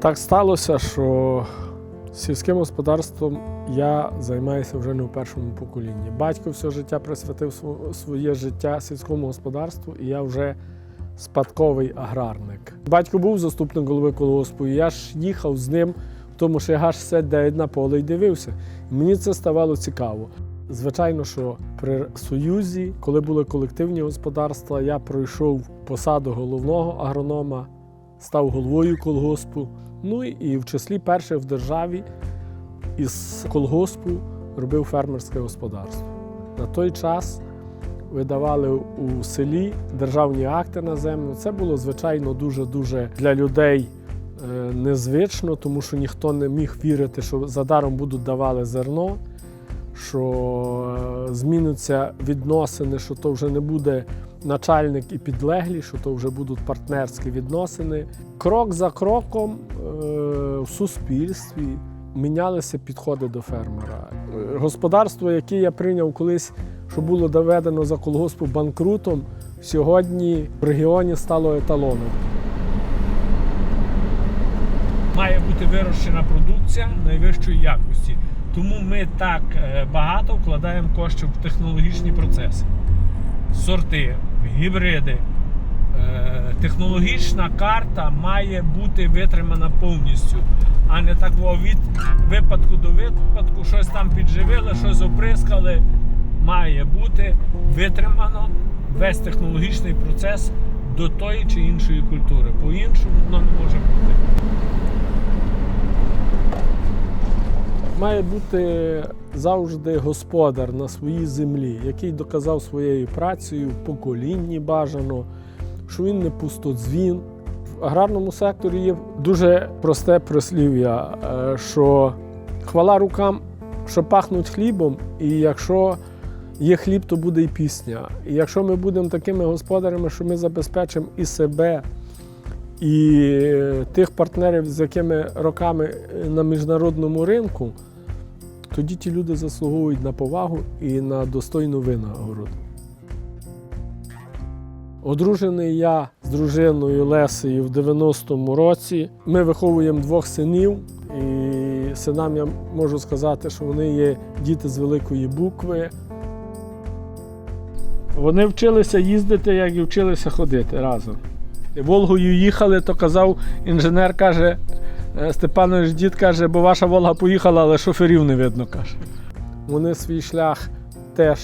Так сталося, що сільським господарством я займаюся вже не в першому поколінні. Батько все життя присвятив сво- своє життя сільському господарству, і я вже спадковий аграрник. Батько був заступник голови колгоспу, і я ж їхав з ним, тому що я аж сидів на поле і дивився. Мені це ставало цікаво. Звичайно, що при Союзі, коли були колективні господарства, я пройшов посаду головного агронома, став головою колгоспу. Ну і в числі перших в державі із колгоспу робив фермерське господарство. На той час видавали у селі державні акти на землю. Це було, звичайно, дуже-дуже для людей е, незвично, тому що ніхто не міг вірити, що задаром будуть давали зерно, що е, зміниться відносини, що то вже не буде начальник і підлеглі, що то вже будуть партнерські відносини. Крок за кроком е, в суспільстві мінялися підходи до фермера. Е, Господарство, яке я прийняв колись, що було доведено за колгоспу банкрутом, сьогодні в регіоні стало еталоном. має бути вирощена продукція найвищої якості. Тому ми так е, багато вкладаємо коштів в технологічні процеси, сорти, гібриди. Е, Технологічна карта має бути витримана повністю, а не так від випадку до випадку, щось там підживили, щось оприскали. Має бути витримано весь технологічний процес до тої чи іншої культури. По-іншому воно не може бути. Має бути завжди господар на своїй землі, який доказав своєю працею поколінні бажано, що він не пустодзвін. В аграрному секторі є дуже просте прислів'я, е, що хвала рукам, що пахнуть хлібом, і якщо є хліб, то буде і пісня. І якщо ми будемо такими господарями, що ми забезпечимо і себе, і тих партнерів, з якими роками на міжнародному ринку, тоді ті люди заслуговують на повагу і на достойну винагороду. Одружений я з дружиною Лесею в 90-му році. Ми виховуємо двох синів, і синам я можу сказати, що вони є діти з великої букви. Вони вчилися їздити, як і вчилися ходити разом. Волгою їхали, то казав інженер, каже, «Е, Степанович дід каже, бо ваша Волга поїхала, але шоферів не видно. каже. Вони свій шлях теж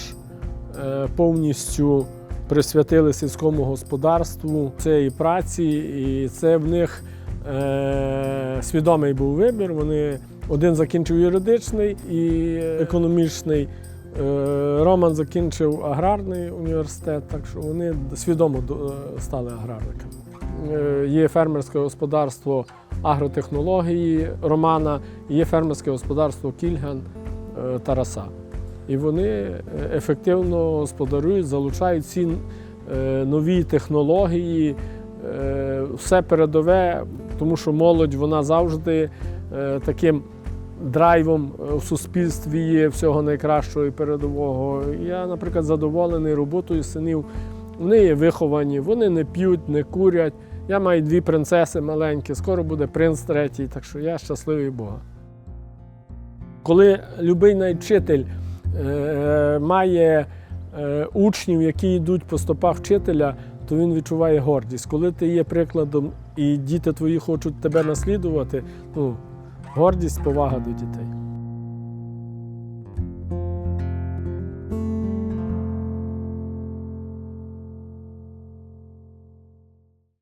е, повністю присвятили сільському господарству цієї праці, і це в них е, свідомий був вибір. Вони один закінчив юридичний і економічний. Е, Роман закінчив аграрний університет, так що вони свідомо е, стали аграрниками. Е, Є фермерське господарство агротехнології Романа, є фермерське господарство Кільган е, Тараса. І вони е, ефективно господарюють, залучають ці е, нові технології, все передове, тому що молодь вона завжди таким драйвом в суспільстві є всього найкращого і передового. Я, наприклад, задоволений роботою синів. Вони є виховані, вони не п'ють, не курять. Я маю дві принцеси маленькі, скоро буде принц третій, так що я щасливий Бога. Коли любий навіть вчитель е, має е, учнів, які йдуть по стопах вчителя, то він відчуває гордість. Коли ти є прикладом і діти твої хочуть тебе наслідувати, ну, гордість, повага до дітей.